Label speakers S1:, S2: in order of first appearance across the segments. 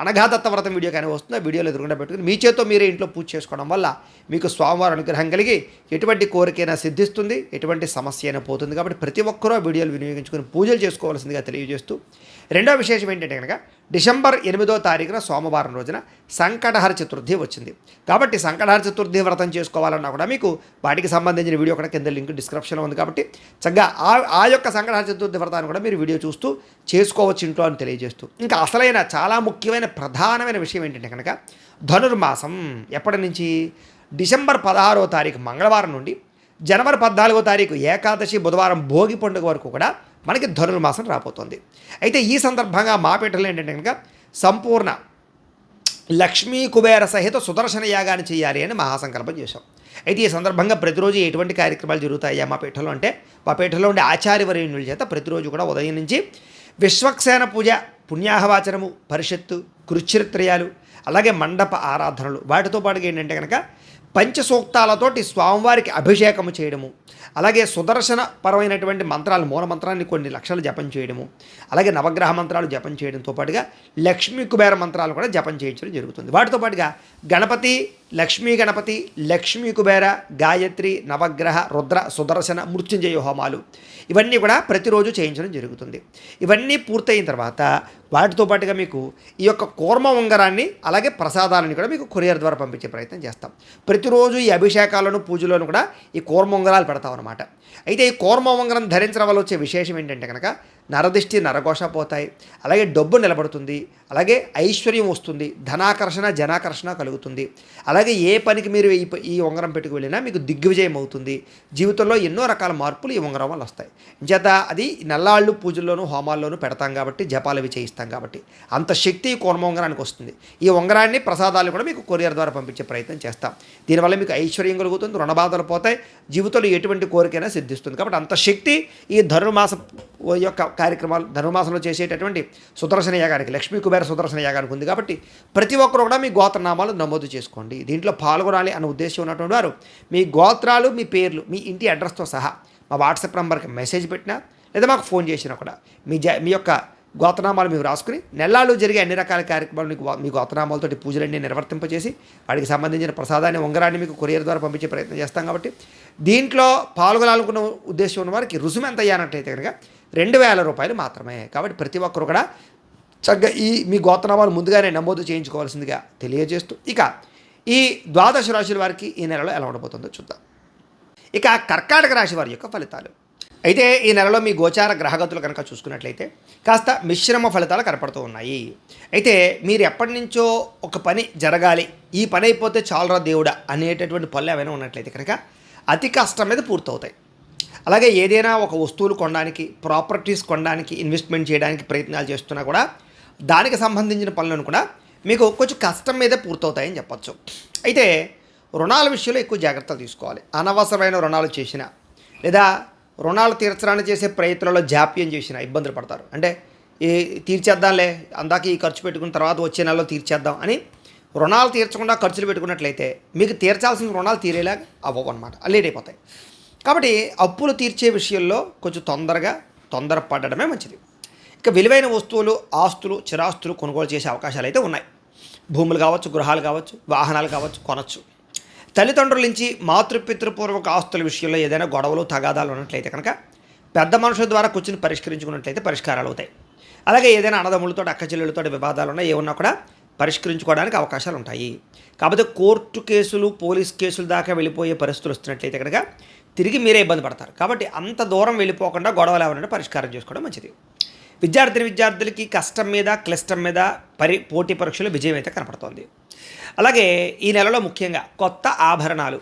S1: అనఘాదత్త వ్రతం వీడియో కానీ వస్తుంది ఆ వీడియోలో ఎదురుకుండా పెట్టుకుని మీ చేత్తో మీరే ఇంట్లో పూజ చేసుకోవడం వల్ల మీకు స్వామివారి అనుగ్రహం కలిగి ఎటువంటి కోరికైనా సిద్ధిస్తుంది ఎటువంటి సమస్య అయినా పోతుంది. కాబట్టి ప్రతి ఒక్కరూ ఆ వీడియోలు వినియోగించుకుని పూజలు చేసుకోవాల్సిందిగా తెలియజేస్తూ రెండో విశేషం ఏంటంటే కనుక డిసెంబర్ ఎనిమిదో తారీఖున సోమవారం రోజున సంకటహర చతుర్థి వచ్చింది. కాబట్టి సంకటహర చతుర్థి వ్రతం చేసుకోవాలన్నా కూడా మీకు వాటికి సంబంధించిన వీడియో కూడా కింద లింక్ డిస్క్రిప్షన్లో ఉంది కాబట్టి చక్కగా ఆ ఆ యొక్క సంకటహర చతుర్థి వ్రతాన్ని కూడా మీరు వీడియో చూస్తూ చేసుకోవచ్చు ఇంట్లో అని తెలియజేస్తూ. ఇంకా అసలైన చాలా ముఖ్యమైన ప్రధానమైన విషయం ఏంటంటే కనుక ధనుర్మాసం ఎప్పటి నుంచి? డిసెంబర్ పదహారో తారీఖు మంగళవారం నుండి జనవరి పద్నాలుగో తారీఖు ఏకాదశి బుధవారం భోగి పండుగ వరకు కూడా మనకి ధనుర్మాసం రాబోతుంది. అయితే ఈ సందర్భంగా మా పీఠంలో ఏంటంటే కనుక సంపూర్ణ లక్ష్మీ కుబేర సహిత సుదర్శన యాగాన్ని చేయాలి అని మహాసంకల్పం చేశాం. అయితే ఈ సందర్భంగా ప్రతిరోజు ఎటువంటి కార్యక్రమాలు జరుగుతాయా మా పీఠలో అంటే మా పీఠలో ఉండే ఆచార్యవర్యుల చేత ప్రతిరోజు కూడా ఉదయం నుంచి విశ్వక్సేన పూజ పుణ్యాహవాచనము పరిషత్తు కృచ్ఛరిత్రయాలు అలాగే మండప ఆరాధనలు. వాటితో పాటుగా ఏంటంటే కనుక పంచసూక్తాలతోటి స్వామివారికి అభిషేకము చేయడము. అలాగే సుదర్శన పరమైనటువంటి మంత్రాలు మూల మంత్రాన్ని కొన్ని లక్షలు జపం చేయడము. అలాగే నవగ్రహ మంత్రాలు జపం చేయడంతో పాటుగా లక్ష్మీ కుబేర మంత్రాలు కూడా జపం చేయించడం జరుగుతుంది. వాటితో పాటుగా గణపతి లక్ష్మీ గణపతి లక్ష్మీ కుబేర గాయత్రి నవగ్రహ రుద్ర సుదర్శన మృత్యుంజయ హోమాలు. ఇవన్నీ కూడా ప్రతిరోజు చేయించడం జరుగుతుంది. ఇవన్నీ పూర్తయిన తర్వాత వాటితో పాటుగా మీకు ఈ యొక్క కూర్మ ఉంగరాన్ని అలాగే ప్రసాదాలని కూడా మీకు కొరియర్ ద్వారా పంపించే ప్రయత్నం చేస్తాం. ప్రతిరోజు ఈ అభిషేకాలను పూజలను కూడా ఈ కూర్మ ఉంగరాలు పెడతాం అనమాట అయితే ఈ కూర్మ ఉంగరం ధరించడం వల్ల వచ్చే విశేషం ఏంటంటే కనుక నరదిష్టి నరఘోష పోతాయి. అలాగే డబ్బు నిలబడుతుంది. అలాగే ఐశ్వర్యం వస్తుంది. ధనాకర్షణ జనాకర్షణ కలుగుతుంది. అలాగే ఏ పనికి మీరు ఈ ఈ ఉంగరం పెట్టుకు వెళ్ళినా మీకు దిగ్విజయం అవుతుంది. జీవితంలో ఎన్నో రకాల మార్పులు ఈ ఉంగరం వల్ల వస్తాయి. చేత అది నల్లాళ్ళు పూజల్లోనూ హోమాల్లోనూ పెడతాం కాబట్టి జపాలు అవి చేయిస్తాం కాబట్టి అంత శక్తి ఈ కోర్మ ఉంగరానికి వస్తుంది. ఈ ఉంగరాన్ని ప్రసాదాలు కూడా మీకు కొరియర్ ద్వారా పంపించే ప్రయత్నం చేస్తాం. దీనివల్ల మీకు ఐశ్వర్యం కలుగుతుంది రుణబాధలు పోతాయి. జీవితంలో ఎటువంటి కోరికైనా సిద్ధిస్తుంది. కాబట్టి అంత శక్తి ఈ ధనుర్మాస యొక్క కార్యక్రమాలు ధనుర్మాసంలో చేసేటటువంటి సుదర్శన యాగానికి లక్ష్మీ కుబేర సుదర్శన యాగానికి ఉంది కాబట్టి ప్రతి ఒక్కరు కూడా మీ గోత్రనామాలు నమోదు చేసుకోండి. దీంట్లో పాల్గొనాలి అన్న ఉద్దేశం ఉన్నటువంటి వారు మీ గోత్రాలు మీ పేర్లు మీ ఇంటి అడ్రస్తో సహా మా వాట్సాప్ నెంబర్కి మెసేజ్ పెట్టినా లేదా మాకు ఫోన్ చేసినా కూడా మీ జ మీ యొక్క గోత్రనామాలు మీరు రాసుకుని నెలలు జరిగే అన్ని రకాల కార్యక్రమాలు మీకు మీ గోత్రనామాలతోటి పూజలన్నీ నిర్వర్తింపజేసి వాటికి సంబంధించిన ప్రసాదాన్ని ఉంగరాన్ని మీకు కొరియర్ ద్వారా పంపించే ప్రయత్నం చేస్తాం కాబట్టి దీంట్లో పాల్గొనాలనుకున్న ఉద్దేశం ఉన్న వారికి రుసుము ఎంత అయ్యానట్టయితే కనుక రెండు వేల రూపాయలు మాత్రమే. కాబట్టి ప్రతి ఒక్కరు కూడా చక్కగా ఈ మీ గోత్రనామాలు ముందుగానే నమోదు చేయించుకోవాల్సిందిగా తెలియజేస్తూ ఇక ఈ ద్వాదశ రాశుల వారికి ఈ నెలలో ఎలా ఉండబోతుందో చూద్దాం. ఇక కర్కాటక రాశి వారి యొక్క ఫలితాలు. అయితే ఈ నెలలో మీ గోచార గ్రహగతులు కనుక చూసుకున్నట్లయితే కాస్త మిశ్రమ ఫలితాలు కనపడుతూ ఉన్నాయి. అయితే మీరు ఎప్పటి నుంచో ఒక పని జరగాలి ఈ పని అయిపోతే చాలరా దేవుడా అనేటటువంటి పనులు ఏమైనా ఉన్నట్లయితే కనుక అతి కష్టం మీద పూర్తవుతాయి. అలాగే ఏదైనా ఒక వస్తువులు కొనడానికి ప్రాపర్టీస్ కొనడానికి ఇన్వెస్ట్మెంట్ చేయడానికి ప్రయత్నాలు చేస్తున్నా కూడా దానికి సంబంధించిన పనులను కూడా మీకు కొంచెం కష్టం మీదే పూర్తవుతాయని చెప్పచ్చు. అయితే రుణాల విషయంలో ఎక్కువ జాగ్రత్తలు తీసుకోవాలి. అనవసరమైన రుణాలు చేసిన లేదా రుణాలు తీర్చడానికి చేసే ప్రయత్నంలో జాప్యం చేసిన ఇబ్బందులు పడతారు. అంటే ఈ తీర్చేద్దాంలే అందాక ఈ ఖర్చు పెట్టుకున్న తర్వాత వచ్చే నెలలో తీర్చేద్దాం అని రుణాలు తీర్చకుండా ఖర్చులు పెట్టుకున్నట్లయితే మీకు తీర్చాల్సిన రుణాలు తీరేలా అవ్వవు అనమాట లేట్ అయిపోతాయి. కాబట్టి అప్పులు తీర్చే విషయంలో కొంచెం తొందరగా తొందరపడడమే మంచిది. ఇక విలువైన వస్తువులు ఆస్తులు చిరాస్తులు కొనుగోలు చేసే అవకాశాలు అయితే ఉన్నాయి. భూములు కావచ్చు గృహాలు కావచ్చు వాహనాలు కావచ్చు కొనచ్చు. తల్లిదండ్రుల నుంచి మాతృపితృపూర్వక ఆస్తుల విషయంలో ఏదైనా గొడవలు తగాదాలు ఉన్నట్లయితే కనుక పెద్ద మనుషుల ద్వారా కూర్చుని పరిష్కరించుకున్నట్లయితే పరిష్కారాలు అవుతాయి. అలాగే ఏదైనా అన్నదమ్ములతో అక్క చెల్లెలతో వివాదాలు ఉన్నా ఏమన్నా కూడా పరిష్కరించుకోవడానికి అవకాశాలు ఉంటాయి. కాకపోతే కోర్టు కేసులు పోలీస్ కేసుల దాకా వెళ్ళిపోయే పరిస్థితులు వస్తున్నట్లయితే కనుక తిరిగి మీరే ఇబ్బంది పడతారు. కాబట్టి అంత దూరం వెళ్ళిపోకుండా గొడవలు ఎవరంటే పరిష్కారం చేసుకోవడం మంచిది. విద్యార్థిని విద్యార్థులకి కష్టం మీద క్లిష్టం మీద పరి పోటీ పరీక్షలు విజయం అయితే కనపడుతోంది. అలాగే ఈ నెలలో ముఖ్యంగా కొత్త ఆభరణాలు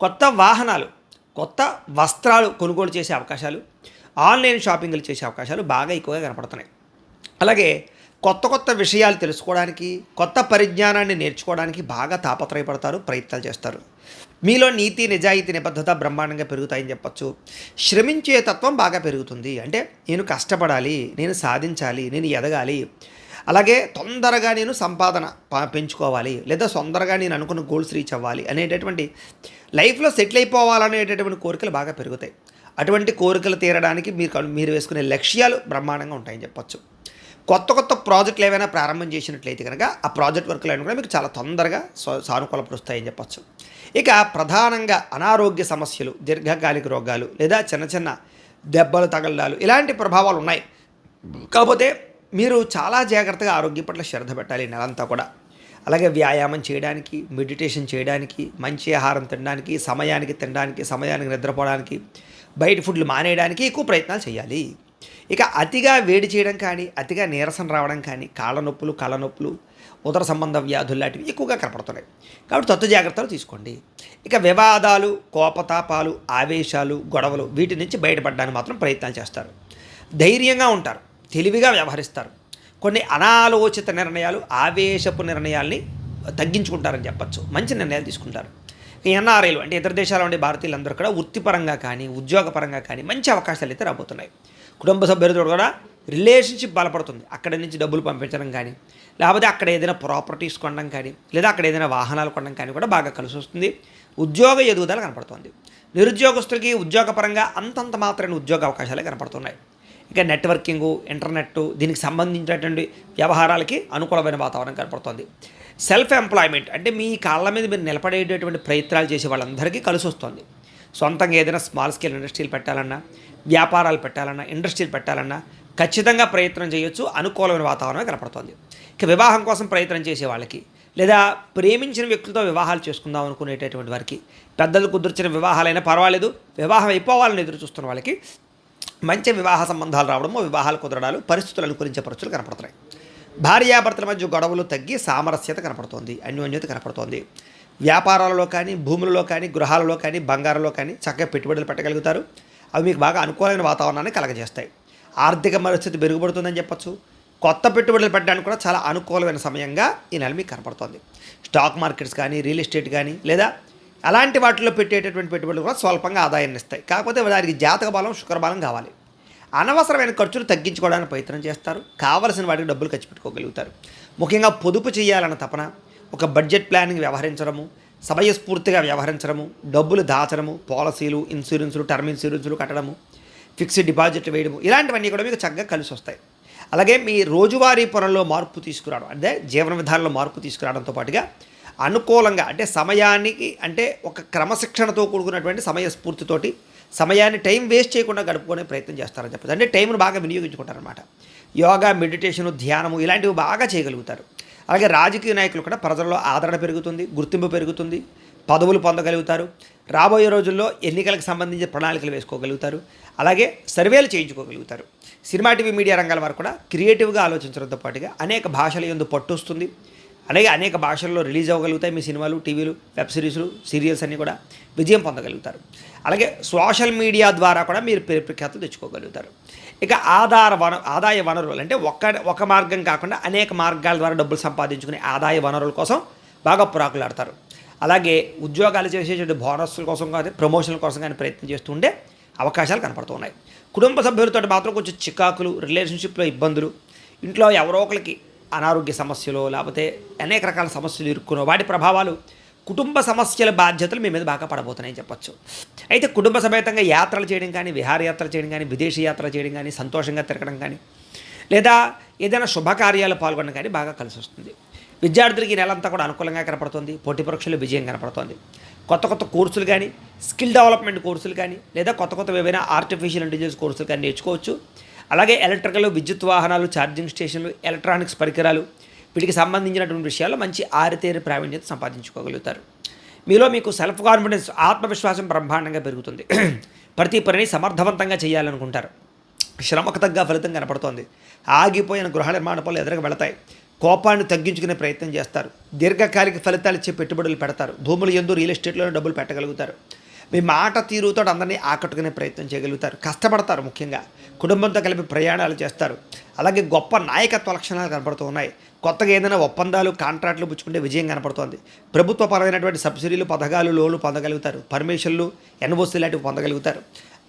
S1: కొత్త వాహనాలు కొత్త వస్త్రాలు కొనుగోలు చేసే అవకాశాలు ఆన్లైన్ షాపింగ్లు చేసే అవకాశాలు బాగా ఎక్కువగా కనపడుతున్నాయి. అలాగే కొత్త కొత్త విషయాలు తెలుసుకోవడానికి కొత్త పరిజ్ఞానాన్ని నేర్చుకోవడానికి బాగా తాపత్రయపడతారు ప్రయత్నాలు చేస్తారు. మీలో నీతి నిజాయితీ నిబద్ధత బ్రహ్మాండంగా పెరుగుతాయని చెప్పచ్చు. శ్రమించే తత్వం బాగా పెరుగుతుంది. అంటే నేను కష్టపడాలి నేను సాధించాలి నేను ఎదగాలి. అలాగే తొందరగా నేను సంపాదన పెంచుకోవాలి. లేదా తొందరగా నేను అనుకున్న గోల్స్ రీచ్ అవ్వాలి అనేటటువంటి లైఫ్లో సెటిల్ అయిపోవాలనేటటువంటి కోరికలు బాగా పెరుగుతాయి. అటువంటి కోరికలు తీరడానికి మీరు మీరు వేసుకునే లక్ష్యాలు బ్రహ్మాండంగా ఉంటాయని చెప్పొచ్చు. కొత్త కొత్త ప్రాజెక్టులు ఏవైనా ప్రారంభం చేసినట్లయితే కనుక ఆ ప్రాజెక్ట్ వర్క్లు అయినా కూడా మీకు చాలా తొందరగా సా- సానుకూలపరుస్తాయని చెప్పొచ్చు. ఇక ప్రధానంగా అనారోగ్య సమస్యలు దీర్ఘకాలిక రోగాలు లేదా చిన్న చిన్న దెబ్బలు తగలడాలు ఇలాంటి ప్రభావాలు ఉన్నాయి. కాకపోతే మీరు చాలా జాగ్రత్తగా ఆరోగ్యం పట్ల శ్రద్ధ పెట్టాలి నెలంతా కూడా. అలాగే వ్యాయామం చేయడానికి మెడిటేషన్ చేయడానికి మంచి ఆహారం తినడానికి సమయానికి తినడానికి సమయానికి నిద్రపోవడానికి బయట ఫుడ్లు మానేయడానికి ఎక్కువ ప్రయత్నాలు చేయాలి. ఇక అతిగా వేడి చేయడం కానీ అతిగా నీరసం రావడం కానీ కాళ్ళ నొప్పులు కళ్ళ నొప్పులు ఉదర సంబంధ వ్యాధులు లాంటివి ఎక్కువగా కనపడుతున్నాయి. కాబట్టి తత్వ జాగ్రత్తలు తీసుకోండి. ఇక వివాదాలు కోపతాపాలు ఆవేశాలు గొడవలు వీటి నుంచి బయటపడడానికి మాత్రం ప్రయత్నాలు చేస్తారు. ధైర్యంగా ఉంటారు. తెలివిగా వ్యవహరిస్తారు. కొన్ని అనాలోచిత నిర్ణయాలు ఆవేశపు నిర్ణయాల్ని తగ్గించుకుంటారని చెప్పచ్చు. మంచి నిర్ణయాలు తీసుకుంటారు. ఎన్ఆర్ఐలు అంటే ఇతర దేశాల ఉండే భారతీయులందరూ కూడా వృత్తిపరంగా కానీ ఉద్యోగపరంగా కానీ మంచి అవకాశాలు అయితే రాబోతున్నాయి. కుటుంబ సభ్యులతో కూడా రిలేషన్షిప్ బలపడుతుంది. అక్కడి నుంచి డబ్బులు పంపించడం కానీ లేకపోతే అక్కడ ఏదైనా ప్రాపర్టీస్ కొనడం కానీ లేదా అక్కడ ఏదైనా వాహనాలు కొనడం కానీ కూడా బాగా కలిసి వస్తుంది. ఉద్యోగ ఎదుగుదల కనపడుతుంది. నిరుద్యోగస్తులకి ఉద్యోగపరంగా అంతంత మాత్రమైన ఉద్యోగ అవకాశాలే కనపడుతున్నాయి. ఇక నెట్వర్కింగ్ ఇంటర్నెట్ దీనికి సంబంధించినటువంటి వ్యవహారాలకి అనుకూలమైన వాతావరణం కనపడుతుంది. సెల్ఫ్ ఎంప్లాయ్మెంట్ అంటే మీ కాళ్ళ మీద మీరు నిలబడేటటువంటి ప్రయత్నాలు చేసే వాళ్ళందరికీ కలిసి వస్తుంది. సొంతంగా ఏదైనా స్మాల్ స్కేల్ ఇండస్ట్రీలు పెట్టాలన్నా వ్యాపారాలు పెట్టాలన్నా ఇండస్ట్రీలు పెట్టాలన్నా ఖచ్చితంగా ప్రయత్నం చేయొచ్చు అనుకూలమైన వాతావరణమే కనపడుతోంది. ఇక వివాహం కోసం ప్రయత్నం చేసే వాళ్ళకి లేదా ప్రేమించిన వ్యక్తులతో వివాహాలు చేసుకుందాం అనుకునేటటువంటి వారికి పెద్దలు కుదుర్చిన వివాహాలైనా పర్వాలేదు వివాహం అయిపోవాలని ఎదురు చూస్తున్న వాళ్ళకి మంచి వివాహ సంబంధాలు రావడము వివాహాలు కుదరడాలు పరిస్థితులు అనుకూలించే పరిస్థితులు కనపడుతున్నాయి. భార్యాభర్తల మధ్య గొడవలు తగ్గి సామరస్యత కనపడుతోంది అన్యోన్యత కనపడుతోంది. వ్యాపారాలలో కానీ భూములలో కానీ గృహాలలో కానీ బంగారంలో కానీ చక్కగా పెట్టుబడులు పెట్టగలుగుతారు. అవి మీకు బాగా అనుకూలమైన వాతావరణాన్ని కలగజేస్తాయి. ఆర్థిక పరిస్థితి మెరుగుపడుతుందని చెప్పొచ్చు. కొత్త పెట్టుబడులు పెట్టడానికి కూడా చాలా అనుకూలమైన సమయంగా ఈ నెల మీకు కనపడుతుంది. స్టాక్ మార్కెట్స్ కానీ రియల్ ఎస్టేట్ కానీ లేదా అలాంటి వాటిలో పెట్టేటటువంటి పెట్టుబడులు కూడా స్వల్పంగా ఆదాయాన్ని ఇస్తాయి. కాకపోతే దానికి జాతక బలం శుక్రబలం కావాలి. అనవసరమైన ఖర్చులు తగ్గించుకోవడానికి ప్రయత్నం చేస్తారు. కావలసిన వాటికి డబ్బులు ఖర్చు పెట్టుకోగలుగుతారు. ముఖ్యంగా పొదుపు చేయాలన్న తపన ఒక బడ్జెట్ ప్లానింగ్ వ్యవహరించడము సమయస్ఫూర్తిగా వ్యవహరించడము డబ్బులు దాచడము పాలసీలు ఇన్సూరెన్సులు టర్మ్ ఇన్సూరెన్సులు కట్టడము ఫిక్స్డ్ డిపాజిట్లు వేయడము ఇలాంటివన్నీ కూడా మీకు చక్కగా కలిసి వస్తాయి. అలాగే మీ రోజువారీ పనుల్లో మార్పు తీసుకురావడం అంటే జీవన విధానంలో మార్పు తీసుకురావడంతో పాటుగా అనుకూలంగా అంటే సమయానికి అంటే ఒక క్రమశిక్షణతో కూడుకున్నటువంటి సమయ స్ఫూర్తితోటి సమయాన్ని టైం వేస్ట్ చేయకుండా గడుపుకునే ప్రయత్నం చేస్తారని చెప్పచ్చు. అంటే టైంను బాగా వినియోగించుకుంటారనమాట యోగా మెడిటేషను ధ్యానము ఇలాంటివి బాగా చేయగలుగుతారు. అలాగే రాజకీయ నాయకులు కూడా ప్రజల్లో ఆదరణ పెరుగుతుంది గుర్తింపు పెరుగుతుంది పదవులు పొందగలుగుతారు. రాబోయే రోజుల్లో ఎన్నికలకు సంబంధించిన ప్రణాళికలు వేసుకోగలుగుతారు. అలాగే సర్వేలు చేయించుకోగలుగుతారు. సినిమా టీవీ మీడియా రంగాల వారు కూడా క్రియేటివ్గా ఆలోచించడంతో పాటుగా అనేక భాషల ఎందు పట్టు వస్తుంది అలాగే అనేక భాషల్లో రిలీజ్ అవ్వగలుగుతాయి మీ సినిమాలు టీవీలు వెబ్ సిరీస్లు సీరియల్స్ అన్నీ కూడా విజయం పొందగలుగుతారు. అలాగే సోషల్ మీడియా ద్వారా కూడా మీరు పేరు ప్రఖ్యాతులు తెచ్చుకోగలుగుతారు. ఇక ఆధార వన ఆదాయ వనరులు అంటే ఒక్క ఒక మార్గం కాకుండా అనేక మార్గాల ద్వారా డబ్బులు సంపాదించుకునే ఆదాయ వనరుల కోసం బాగా పురాకులాడతారు. అలాగే ఉద్యోగాలు చేసేటువంటి బోనస్ల కోసం కానీ ప్రమోషన్ల కోసం కానీ ప్రయత్నం చేస్తుండే అవకాశాలు కనపడుతున్నాయి కుటుంబ సభ్యులతో మాత్రం కొంచెం చికాకులు రిలేషన్షిప్లో ఇబ్బందులు ఇంట్లో ఎవరో ఒకరికి అనారోగ్య సమస్యలు లేకపోతే అనేక రకాల సమస్యలు ఇరుక్కునో వాటి ప్రభావాలు కుటుంబ సమస్యల బాధ్యతలు మీ మీద బాగా పడబోతున్నాయని చెప్పొచ్చు. అయితే కుటుంబ సమేతంగా యాత్రలు చేయడం కానీ విహారయాత్ర చేయడం కానీ విదేశీ యాత్ర చేయడం కానీ సంతోషంగా తిరగడం కానీ లేదా ఏదైనా శుభకార్యాలు పాల్గొనడం కానీ బాగా కలిసి వస్తుంది విద్యార్థులకి నెలంతా కూడా అనుకూలంగా కనపడుతుంది. పోటీ పరీక్షలు విజయం కనపడుతుంది. కొత్త కొత్త కోర్సులు కానీ స్కిల్ డెవలప్మెంట్ కోర్సులు కానీ లేదా కొత్త కొత్త ఏవైనా ఆర్టిఫిషియల్ ఇంటెలిజెన్స్ కోర్సులు కానీ నేర్చుకోవచ్చు. అలాగే ఎలక్ట్రికల్ విద్యుత్ వాహనాలు ఛార్జింగ్ స్టేషన్లు ఎలక్ట్రానిక్స్ పరికరాలు వీటికి సంబంధించినటువంటి విషయాల్లో మంచి ఆరితేరి ప్రావీణ్యత సంపాదించుకోగలుగుతారు. మీలో మీకు సెల్ఫ్ కాన్ఫిడెన్స్ ఆత్మవిశ్వాసం బ్రహ్మాండంగా పెరుగుతుంది. ప్రతి పనిని సమర్థవంతంగా చేయాలనుకుంటారు. శ్రమకు తగ్గ ఫలితం కనపడుతోంది. ఆగిపోయిన గృహ నిర్మాణ పనులు ఎదురుగా వెళతాయి. కోపాన్ని తగ్గించుకునే ప్రయత్నం చేస్తారు. దీర్ఘకాలిక ఫలితాలు ఇచ్చే పెట్టుబడులు పెడతారు. భూములు ఎందు రియల్ ఎస్టేట్లోనే డబ్బులు పెట్టగలుగుతారు. మీ మాట తీరుతో అందరినీ ఆకట్టుకునే ప్రయత్నం చేయగలుగుతారు. కష్టపడతారు ముఖ్యంగా. కుటుంబంతో కలిపి ప్రయాణాలు చేస్తారు. అలాగే గొప్ప నాయకత్వ లక్షణాలు కనపడుతూ ఉన్నాయి. కొత్తగా ఏదైనా ఒప్పందాలు కాంట్రాక్టులు పుచ్చుకుంటే విజయం కనపడుతోంది. ప్రభుత్వపరమైనటువంటి సబ్సిడీలు పథకాలు లోన్లు పొందగలుగుతారు. పర్మిషన్లు ఎన్ఓసీ లాంటివి పొందగలుగుతారు.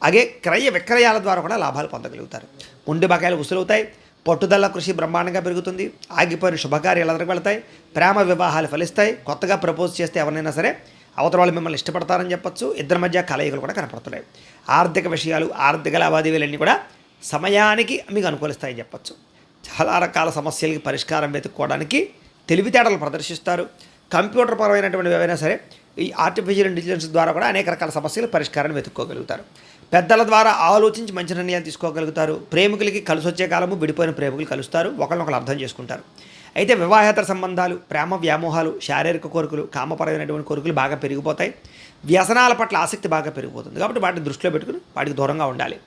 S1: అలాగే క్రయ విక్రయాల ద్వారా కూడా లాభాలు పొందగలుగుతారు. ఉండి బకాయిలు వసూలవుతాయి. పట్టుదల కృషి బ్రహ్మాండంగా పెరుగుతుంది. ఆగిపోయిన శుభకార్యాలు ఎదురు వెళతాయి. ప్రేమ వివాహాలు ఫలిస్తాయి. కొత్తగా ప్రపోజ్ చేస్తే ఎవరినైనా సరే అవతల వాళ్ళు మిమ్మల్ని ఇష్టపడతారని చెప్పొచ్చు. ఇద్దరి మధ్య కలయికలు కూడా కనపడుతున్నాయి. ఆర్థిక విషయాలు ఆర్థిక లావాదేవీలన్నీ కూడా సమయానికి మీకు అనుకూలిస్తాయని చెప్పొచ్చు. చాలా రకాల సమస్యలకి పరిష్కారం వెతుక్కోవడానికి తెలివితేటలు ప్రదర్శిస్తారు. కంప్యూటర్ పరమైనటువంటి ఏవైనా సరే ఈ ఆర్టిఫిషియల్ ఇంటెలిజెన్స్ ద్వారా కూడా అనేక రకాల సమస్యలు పరిష్కారం వెతుక్కోగలుగుతారు. పెద్దల ద్వారా ఆలోచించి మంచి నిర్ణయాలు తీసుకోగలుగుతారు. ప్రేమికులకి కలిసి వచ్చే కాలము విడిపోయిన ప్రేమికులు కలుస్తారు. ఒకరినొకరు అర్థం చేసుకుంటారు. అయితే వివాహేతర సంబంధాలు ప్రేమ వ్యామోహాలు శారీరక కోరికలు కామపరమైనటువంటి కోరికలు బాగా పెరిగిపోతాయి. వ్యసనాల పట్ల ఆసక్తి బాగా పెరిగిపోతుంది. కాబట్టి వాటిని దృష్టిలో పెట్టుకుని వాటికి దూరంగా ఉండాలి.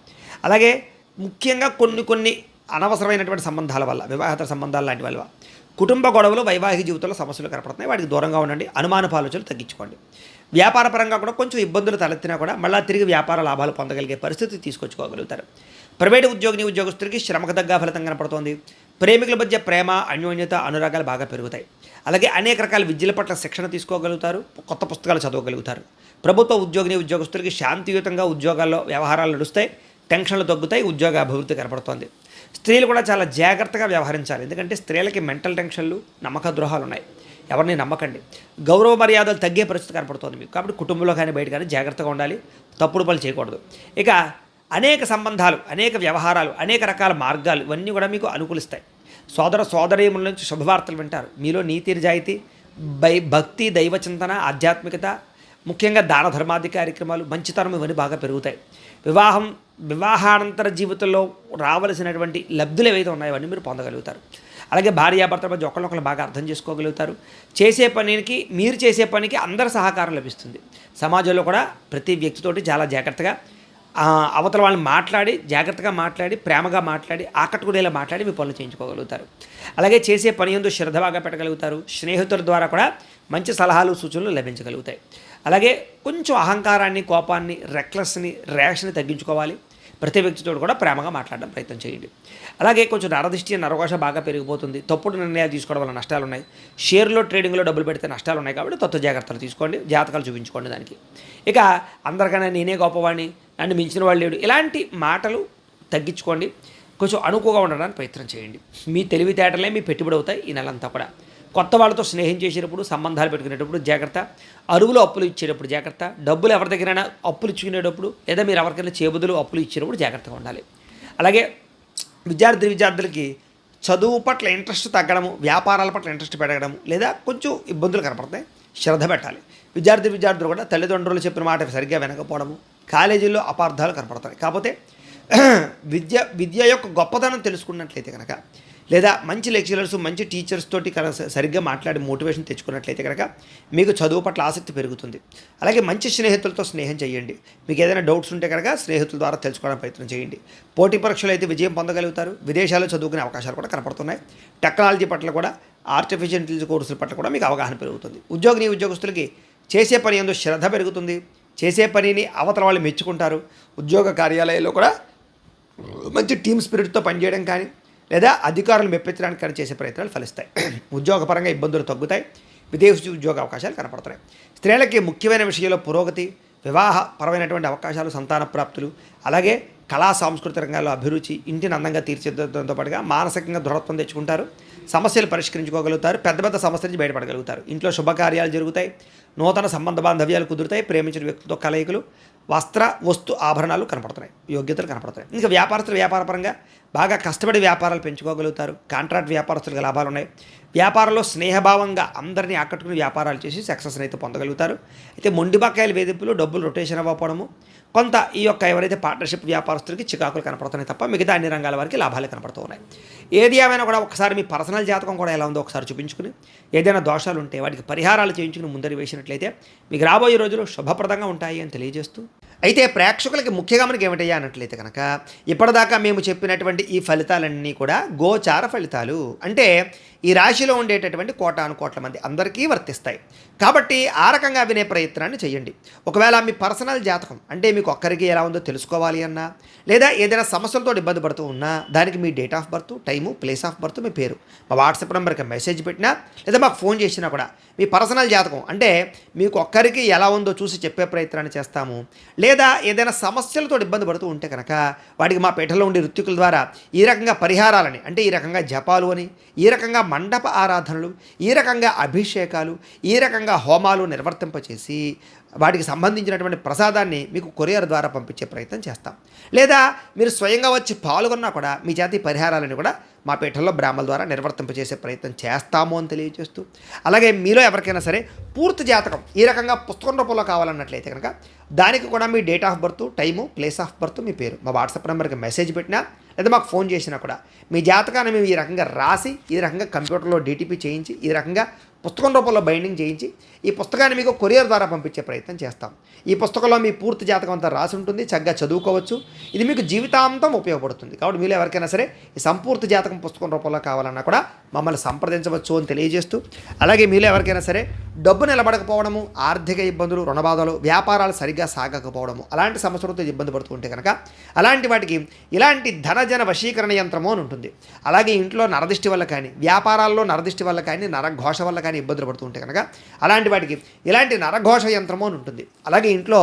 S1: అలాగే ముఖ్యంగా కొన్ని కొన్ని అనవసరమైనటువంటి సంబంధాల వల్ల వివాహేతర సంబంధాలు లాంటి వల్ల. కుటుంబ గొడవలు వైవాహిక జీవితంలో సమస్యలు కనపడుతున్నాయి. వాటికి దూరంగా ఉండండి. అనుమానపు ఆలోచనలు తగ్గించుకోండి. వ్యాపారపరంగా కూడా కొంచెం ఇబ్బందులు తలెత్తినా కూడా మళ్ళీ తిరిగి వ్యాపార లాభాలు పొందగలిగే పరిస్థితి తీసుకొచ్చుకోగలుగుతారు. ప్రైవేటు ఉద్యోగిని ఉద్యోగస్తులకి శ్రమకు తగ్గ ఫలితం కనపడుతోంది. ప్రేమికుల మధ్య ప్రేమ అన్యోన్యత అనురాగాలు బాగా పెరుగుతాయి. అలాగే అనేక రకాల విద్యల పట్ల శిక్షణ తీసుకోగలుగుతారు. కొత్త పుస్తకాలు చదవగలుగుతారు. ప్రభుత్వ ఉద్యోగిని ఉద్యోగస్తులకి శాంతియుతంగా ఉద్యోగాల్లో వ్యవహారాలు నడుస్తాయి. టెన్షన్లు తగ్గుతాయి. ఉద్యోగ అభివృద్ధి కనపడుతోంది. స్త్రీలు కూడా చాలా జాగ్రత్తగా వ్యవహరించాలి. ఎందుకంటే స్త్రీలకి మెంటల్ టెన్షన్లు నమ్మక ద్రోహాలు ఉన్నాయి ఎవరిని నమ్మకండి. గౌరవ మర్యాదలు తగ్గే పరిస్థితి కనపడుతుంది మీకు. కాబట్టి కుటుంబంలో కానీ బయట కానీ జాగ్రత్తగా ఉండాలి. తప్పుడు పనులు చేయకూడదు. ఇక అనేక సంబంధాలు అనేక వ్యవహారాలు అనేక రకాల మార్గాలు ఇవన్నీ కూడా మీకు అనుకూలిస్తాయి. సోదర సోదరీముల నుంచి శుభవార్తలు వింటారు. మీలో నీతి నిజాయితీ బై భక్తి దైవ చింతన ఆధ్యాత్మికత ముఖ్యంగా దాన ధర్మాది కార్యక్రమాలు మంచితనం ఇవన్నీ బాగా పెరుగుతాయి. వివాహం వివాహానంతర జీవితంలో రావలసినటువంటి లబ్ధులు ఏవైతే ఉన్నాయో అవన్నీ మీరు పొందగలుగుతారు. అలాగే భార్యాభర్తల మధ్య ఒకరినొకరు బాగా అర్థం చేసుకోగలుగుతారు. చేసే పనికి మీరు చేసే పనికి అందరి సహకారం లభిస్తుంది. సమాజంలో కూడా ప్రతి వ్యక్తితోటి చాలా జాగ్రత్తగా అవతల వాళ్ళని మాట్లాడి జాగ్రత్తగా మాట్లాడి ప్రేమగా మాట్లాడి ఆకట్టుకునేలా మాట్లాడి మీ పనులు చేయించుకోగలుగుతారు. అలాగే చేసే పని ఎందు శ్రద్ధ బాగా పెట్టగలుగుతారు. స్నేహితుల ద్వారా కూడా మంచి సలహాలు సూచనలు లభించగలుగుతాయి. అలాగే కొంచెం అహంకారాన్ని కోపాన్ని రెక్లెస్ని ర్యాష్ని తగ్గించుకోవాలి. ప్రతి వ్యక్తితో కూడా ప్రేమగా మాట్లాడడం ప్రయత్నం చేయండి. అలాగే కొంచెం నరదృష్టి నరకోశ బాగా పెరిగిపోతుంది. తప్పుడు నిర్ణయాలు తీసుకోవడం వల్ల నష్టాలు ఉన్నాయి. షేర్లో ట్రేడింగ్లో డబ్బులు పెడితే నష్టాలు ఉన్నాయి కాబట్టి తత్వ జాగ్రత్తలు తీసుకోండి జాతకాలు చూపించుకోండి దానికి. ఇక అందరికన్నా నేనే గొప్పవాడిని నన్ను మించిన వాళ్ళు లేడు. ఇలాంటి మాటలు తగ్గించుకోండి. కొంచెం అనుకువగా ఉండడానికి ప్రయత్నం చేయండి. మీ తెలివితేటలే మీ పెట్టుబడి అవుతాయి ఈ నెలంతా కూడా. కొత్త వాళ్ళతో స్నేహం చేసేటప్పుడు సంబంధాలు పెట్టుకునేటప్పుడు జాగ్రత్త. అరువులు అప్పులు ఇచ్చేటప్పుడు జాగ్రత్త. డబ్బులు ఎవరి దగ్గరైనా అప్పులు ఇచ్చుకునేటప్పుడు లేదా మీరు ఎవరికైనా చేబుదులు అప్పులు ఇచ్చేటప్పుడు జాగ్రత్తగా ఉండాలి. అలాగే విద్యార్థి విద్యార్థులకి చదువు పట్ల ఇంట్రెస్ట్ తగ్గడము వ్యాపారాల పట్ల ఇంట్రెస్ట్ పెరగడము లేదా కొంచెం ఇబ్బందులు కనపడతాయి. శ్రద్ధ పెట్టాలి. విద్యార్థి విద్యార్థులు కూడా తల్లిదండ్రులు చెప్పిన మాట సరిగ్గా వినకపోవడము కాలేజీల్లో అపార్థాలు కనపడతాయి. కాకపోతే విద్య విద్య యొక్క గొప్పతనం తెలుసుకున్నట్లయితే కనుక లేదా మంచి లెక్చరర్స్ మంచి టీచర్స్ తోటి కనుక సరిగ్గా మాట్లాడి మోటివేషన్ తెచ్చుకున్నట్లయితే కనుక మీకు చదువు పట్ల ఆసక్తి పెరుగుతుంది. అలాగే మంచి స్నేహితులతో స్నేహం చేయండి. మీకు ఏదైనా డౌట్స్ ఉంటే కనుక స్నేహితుల ద్వారా తెలుసుకోవడానికి ప్రయత్నం చేయండి. పోటీ పరీక్షలు అయితే విజయం పొందగలుగుతారు. విదేశాల్లో చదువుకునే అవకాశాలు కూడా కనపడుతున్నాయి. టెక్నాలజీ పట్ల కూడా ఆర్టిఫిషియల్ ఇంటెలిజెన్స్ కోర్సుల పట్ల కూడా మీకు అవగాహన పెరుగుతుంది. ఉద్యోగిని ఉద్యోగస్తులకి చేసే పని ఎందుకు శ్రద్ధ పెరుగుతుంది. చేసే పనిని అవతల వాళ్ళు మెచ్చుకుంటారు. ఉద్యోగ కార్యాలయాల్లో కూడా మంచి టీమ్ స్పిరిట్తో పనిచేయడం కానీ లేదా అధికారులు మెప్పించడానికి కానీ చేసే ప్రయత్నాలు ఫలిస్తాయి. ఉద్యోగపరంగా ఇబ్బందులు తగ్గుతాయి. విదేశీ ఉద్యోగ అవకాశాలు కనపడుతున్నాయి స్త్రీలకి ముఖ్యమైన విషయంలో పురోగతి వివాహపరమైనటువంటి అవకాశాలు సంతాన ప్రాప్తులు అలాగే కళా సాంస్కృతిక రంగాల్లో అభిరుచి ఇంటిని అందంగా తీర్చిదిద్దడంతో పాటుగా మానసికంగా దృఢత్వం తెచ్చుకుంటారు. సమస్యలు పరిష్కరించుకోగలుగుతారు. పెద్ద పెద్ద సమస్య నుంచి బయటపడగలుగుతారు. ఇంట్లో శుభకార్యాలు జరుగుతాయి. నూతన సంబంధ బాంధవ్యాలు కుదురుతాయి. ప్రేమించిన వ్యక్తితో కలయికలు వస్త్ర వస్తు ఆభరణాలు కనపడుతున్నాయి. యోగ్యతలు కనపడుతున్నాయి. ఇంకా వ్యాపారస్తులు వ్యాపారపరంగా బాగా కష్టపడి వ్యాపారాలు పెంచుకోగలుగుతారు. కాంట్రాక్ట్ వ్యాపారస్తులకు లాభాలు ఉన్నాయి. వ్యాపారంలో స్నేహభావంగా అందరినీ ఆకట్టుకుని వ్యాపారాలు చేసి సక్సెస్ని అయితే పొందగలుగుతారు. అయితే మొండి బకాయిల వేధింపులు డబ్బులు రొటేషన్ అవ్వకపోవడము కొంత ఈ యొక్క ఎవరైతే పార్ట్నర్షిప్ వ్యాపారస్తులకి చికాకులు కనపడుతున్నాయి తప్ప మిగతా అన్ని రంగాల వారికి లాభాలు కనపడుతూ ఉన్నాయి. ఏది ఏమైనా కూడా ఒకసారి మీ పర్సనల్ జాతకం కూడా ఎలా ఉందో ఒకసారి చూపించుకుని ఏదైనా దోషాలు ఉంటే వాటికి పరిహారాలు చేయించుకుని ముందరి వేసినట్లయితే మీకు రాబోయే రోజులు శుభప్రదంగా ఉంటాయి అని తెలియజేస్తూ అయితే ప్రేక్షకులకి ముఖ్యంగా మనకి ఏమిటయ్యా అన్నట్లయితే కనుక ఇప్పటిదాకా మేము చెప్పినటువంటి ఈ ఫలితాలన్నీ కూడా గోచార ఫలితాలు. అంటే ఈ రాశిలో ఉండేటటువంటి కోటాను కోట్ల మంది అందరికీ వర్తిస్తాయి. కాబట్టి ఆ రకంగా వినే ప్రయత్నాన్ని చేయండి. ఒకవేళ మీ పర్సనల్ జాతకం అంటే మీకు ఒక్కరికి ఎలా ఉందో తెలుసుకోవాలి అన్నా లేదా ఏదైనా సమస్యలతో ఇబ్బంది పడుతూ ఉన్నా దానికి మీ date of birth time place of birth మీ పేరు. మా వాట్సాప్ నెంబర్కి మెసేజ్ పెట్టినా లేదా మాకు ఫోన్ చేసినా కూడా మీ పర్సనల్ జాతకం అంటే మీకు ఒక్కరికి ఎలా ఉందో చూసి చెప్పే ప్రయత్నాన్ని చేస్తాము. లేదా లేదా ఏదైనా సమస్యలతో ఇబ్బంది పడుతూ ఉంటే కనుక వాటికి మా పీఠంలో ఉండే ఋత్వికుల ద్వారా ఈ రకంగా పరిహారాలని అంటే ఈ రకంగా జపాలు అని ఈ రకంగా మండప ఆరాధనలు ఈ రకంగా అభిషేకాలు ఈ రకంగా హోమాలు నిర్వర్తింపచేసి వాటికి సంబంధించినటువంటి ప్రసాదాన్ని మీకు కొరియర్ ద్వారా పంపించే ప్రయత్నం చేస్తాం. లేదా మీరు స్వయంగా వచ్చి పాల్గొన్నా కూడా మీ జాతి పరిహారాలను కూడా మా పీఠంలో బ్రాహ్మల ద్వారా నిర్వర్తింపజేసే ప్రయత్నం చేస్తాము అని తెలియజేస్తూ అలాగే మీలో ఎవరికైనా సరే పూర్తి జాతకం ఈ రకంగా పుస్తకం రూపంలో కావాలన్నట్లయితే కనుక దానికి కూడా మీ date of birth time place of birth మీ పేరు. మా వాట్సాప్ నెంబర్కి మెసేజ్ పెట్టినా లేదా మాకు ఫోన్ చేసినా కూడా మీ జాతకాన్ని మేము ఈ రకంగా రాసి ఈ రకంగా కంప్యూటర్లో డీటీపీ చేయించి ఈ రకంగా పుస్తకం రూపంలో బైండింగ్ చేయించి ఈ పుస్తకాన్ని మీకు కొరియర్ ద్వారా పంపించే ప్రయత్నం చేస్తాం. ఈ పుస్తకంలో మీ పూర్తి జాతకం అంతా రాసి ఉంటుంది చక్కగా చదువుకోవచ్చు. ఇది మీకు జీవితాంతం ఉపయోగపడుతుంది. కాబట్టి మీరు ఎవరికైనా సరే ఈ సంపూర్తి జాతకం పుస్తకం రూపంలో కావాలన్నా కూడా మమ్మల్ని సంప్రదించవచ్చు అని తెలియజేస్తూ అలాగే మీలో ఎవరికైనా సరే డబ్బు నిలబడకపోవడము ఆర్థిక ఇబ్బందులు రుణబాధలు వ్యాపారాలు సరిగ్గా సాగకపోవడము అలాంటి సమస్యలతో ఇబ్బంది పడుతూ ఉంటే కనుక అలాంటి వాటికి ఇలాంటి ధనజన వశీకరణ యంత్రము అని ఉంటుంది. అలాగే ఇంట్లో నరదిష్టి వల్ల కానీ వ్యాపారాల్లో నరదిష్టి వల్ల కానీ నరఘోష వల్ల కానీ ఇబ్బందులు పడుతూ ఉంటే కనుక అలాంటి వాటికి ఇలాంటి నరఘోష యంత్రము అని ఉంటుంది. అలాగే ఇంట్లో